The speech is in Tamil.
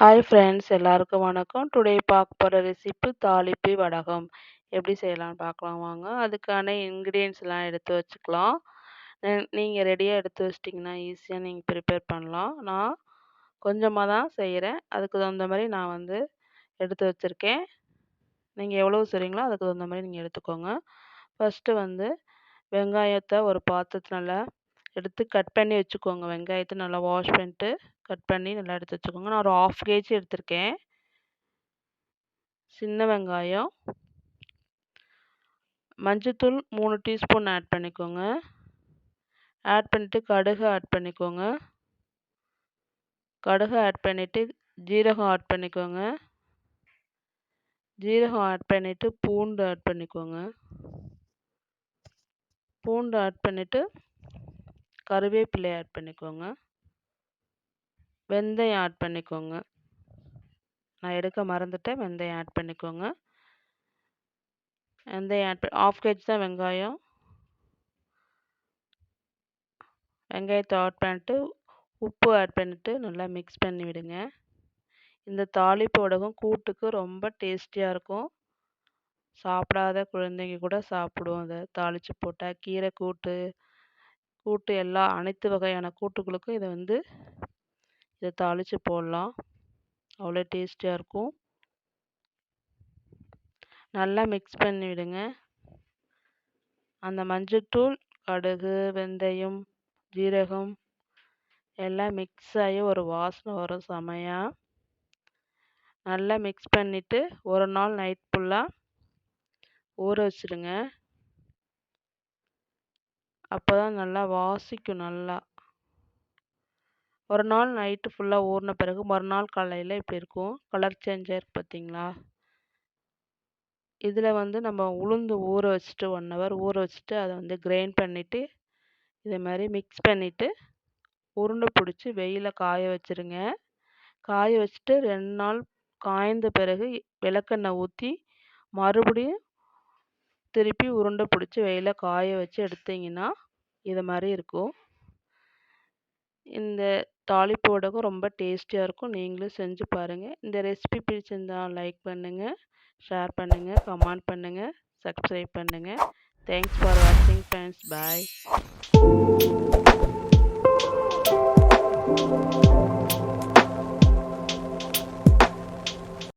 ஹாய் ஃப்ரெண்ட்ஸ் எல்லாருக்கும் வணக்கம். டுடே பார்க்க போகிற ரெசிப்பி தாளிப்பு வடகம். எப்படி செய்யலாம்னு பார்க்கலாம் வாங்க. அதுக்கான இன்க்ரீடியன்ஸ்லாம் எடுத்து வச்சுக்கலாம். நீங்கள் ரெடியாக எடுத்து வச்சிட்டிங்கன்னா ஈஸியாக நீங்கள் ப்ரிப்பேர் பண்ணலாம். நான் கொஞ்சமாக தான் செய்கிறேன் அதுக்கு தகுந்த மாதிரி நான் வந்து எடுத்து வச்சுருக்கேன். நீங்கள் எவ்வளோ செய்கிறீங்களோ அதுக்கு தகுந்த மாதிரி நீங்கள் எடுத்துக்கோங்க. ஃபஸ்ட்டு வந்து வெங்காயத்தை ஒரு பாத்திரத்தில் நல்லா எடுத்து கட் பண்ணி வச்சுக்கோங்க. வெங்காயத்தை நல்லா வாஷ் பண்ணிட்டு கட் பண்ணி நல்லா எடுத்து வச்சுக்கோங்க. நான் ஒரு ஆஃப் கேஜி எடுத்திருக்கேன். சின்ன வெங்காயம். மஞ்சத்தூள் மூணு டீஸ்பூன் ஆட் பண்ணிக்கோங்க. ஆட் பண்ணிவிட்டு கடுகு ஆட் பண்ணிக்கோங்க. கடுகு ஆட் பண்ணிவிட்டு ஜீரகம் ஆட் பண்ணிக்கோங்க. ஜீரகம் ஆட் பண்ணிவிட்டு பூண்டு ஆட் பண்ணிக்கோங்க. பூண்டு ஆட் பண்ணிவிட்டு கருவேப்பிலை ஆட் பண்ணிக்கோங்க. வெந்தயம் ஆட் பண்ணிக்கோங்க. நான் எடுக்க மறந்துட்டேன். வெந்தயம் ஆட் பண்ணிக்கோங்க. வெந்தயம் ஆட் ஆஃப் கேஜ் தான் வெங்காயம். வெங்காயத்தை ஆட் பண்ணிட்டு உப்பு ஆட் பண்ணிவிட்டு நல்லா மிக்ஸ் பண்ணி விடுங்க. இந்த தாளிப்பு கூட்டுக்கு ரொம்ப டேஸ்டியாக இருக்கும். சாப்பிடாத குழந்தைங்க கூட சாப்பிடும் அதை தாளித்து போட்டால் கீரை கூட்டு கூட்டு எல்லா அனைத்து வகையான கூட்டுகளுக்கும் இதை வந்து இதை தாளித்து போடலாம். அவ்வளோ டேஸ்டியாக இருக்கும். நல்லா மிக்ஸ் பண்ணிவிடுங்க அந்த மஞ்சத்தூள் கடுகு வெந்தயம் ஜீரகம் எல்லாம் மிக்ஸ் ஆகி ஒரு வாசனை வரும் செமையாக நல்லா மிக்ஸ் பண்ணிவிட்டு ஒரு நாள் நைட் ஃபுல்லாக ஊற வச்சுடுங்க. அப்போ தான் நல்லா வாசிக்கும் நல்லா. ஒரு நாள் நைட்டு ஃபுல்லாக ஊறின பிறகு மறுநாள் காலையில் இப்படி இருக்கும். கலர் சேஞ்ச் ஆயிருக்கு பார்த்தீங்களா இதில் வந்து நம்ம உளுந்து ஊற வச்சுட்டு ஒன் ஹவர் ஊற வச்சுட்டு அதை வந்து கிரைண்ட் பண்ணிவிட்டு இதே மாதிரி மிக்ஸ் பண்ணிவிட்டு உருண்டை பிடிச்சி வெயிலில் காய வச்சுருங்க. காய வச்சுட்டு ரெண்டு நாள் காய்ந்த பிறகு விளக்கெண்ணெய் ஊற்றி மறுபடியும் திருப்பி உருண்டை பிடிச்சி வெயிலில் காய வச்சு எடுத்தீங்கன்னா இது மாதிரி இருக்கும். இந்த தாளிப்பு உடகம் ரொம்ப டேஸ்டியாக இருக்கும். நீங்களும் செஞ்சு பாருங்கள் இந்த ரெசிபி பிடிச்சிருந்தா லைக் பண்ணுங்கள் ஷேர் பண்ணுங்கள் கமெண்ட் பண்ணுங்கள் சப்ஸ்கிரைப் பண்ணுங்கள் தேங்க்ஸ் ஃபார் வாட்சிங் ஃப்ரெண்ட்ஸ். பாய்.